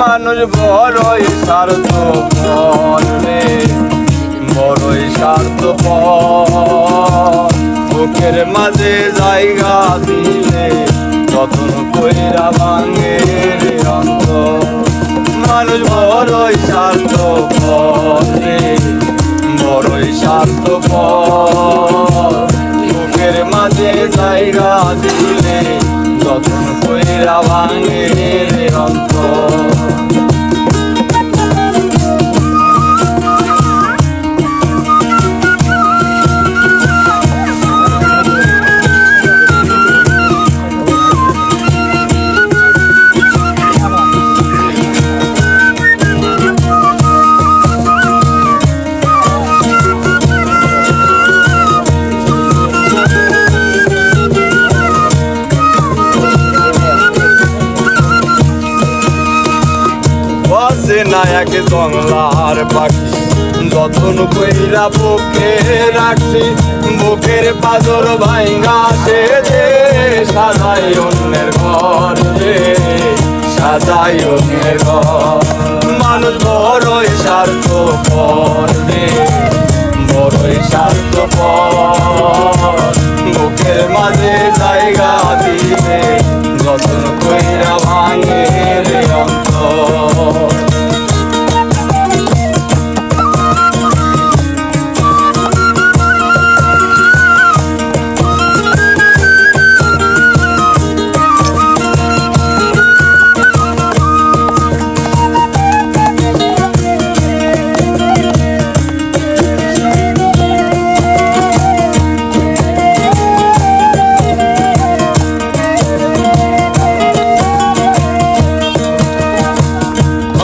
মানুষ বড়ই স্বার্থ রে, বড়ই স্বার্থ বুকের মাঝে জায়গা দিলে যতন কইরা ভাঙে রে অন্তর। মানুষ বড়ই স্বার্থ রে, বড়ই স্বার্থ বুকের মাঝে জায়গা দিলে যতন কইরা ভাঙে রে বাসে নায়ক জংলার পাখি। যতন কইরা বুকে রাখছি, বুকের পাজর ভাইঙ্গা সে যে সাজাই অন্যের ঘর রে, সাজাই অন্যের ঘর। মানুষ বড়ই স্বার্থ পর রে, বড়ই স্বার্থ পর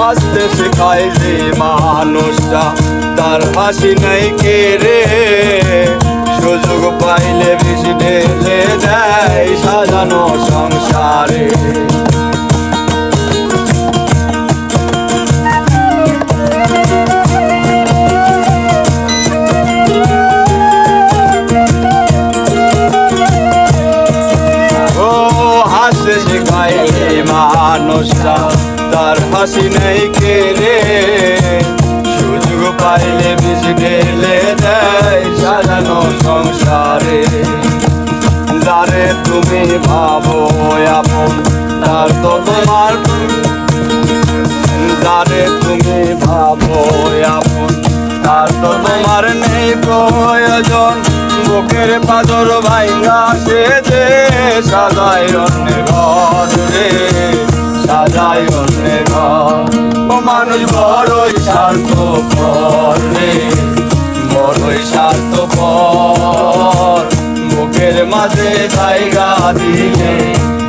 হাসতে শেখায় যে মানুষটা, তার হাসি নাই কে রে? সুযোগ পাইলে বেশি ঢেলে দেয় সাজানো সংসারে। শেখায় যে মানুষটা তার হাসি নেই কে রে? সুযোগ পাইলে বেশি ঢেলে দেয় সাজানো সংসারে। যারে তুমি ভাবো আপন, তার তো তোমার যারে তুমি ভাবো আপন, তার তো তোমার নেই প্রয়োজন। বুকের পাথর ভাইঙ্গা সে যে সাজাই অন্যের ঘর। মানুষ বড়ই স্বার্থ রে। বড়ই স্বার্থ বুকের মাঝে জায়গা দিলে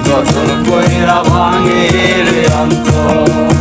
যতন কইরা ভাঙে রে অন্তর।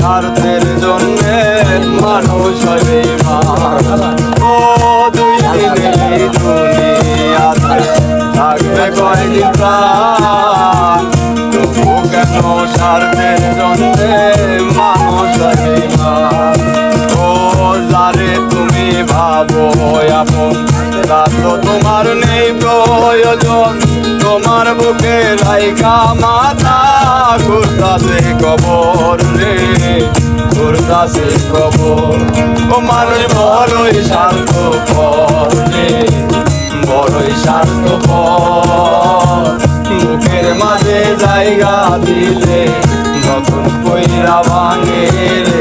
স্বার্থের জন্য মানুষ হবে থাকবে জন্য মানুষ ভাবো তোমার নেই প্রয়োজন। তোমার বুকে রাইকা মাথা ঘুরতাছে কবর। ঘুরতাছে কবর ও মানুষ বড়ই স্বার্থ পরে বড়ই স্বার্থ বুকের মাঝে জায়গা দিলে নতুন কইরা ভাঙে রে।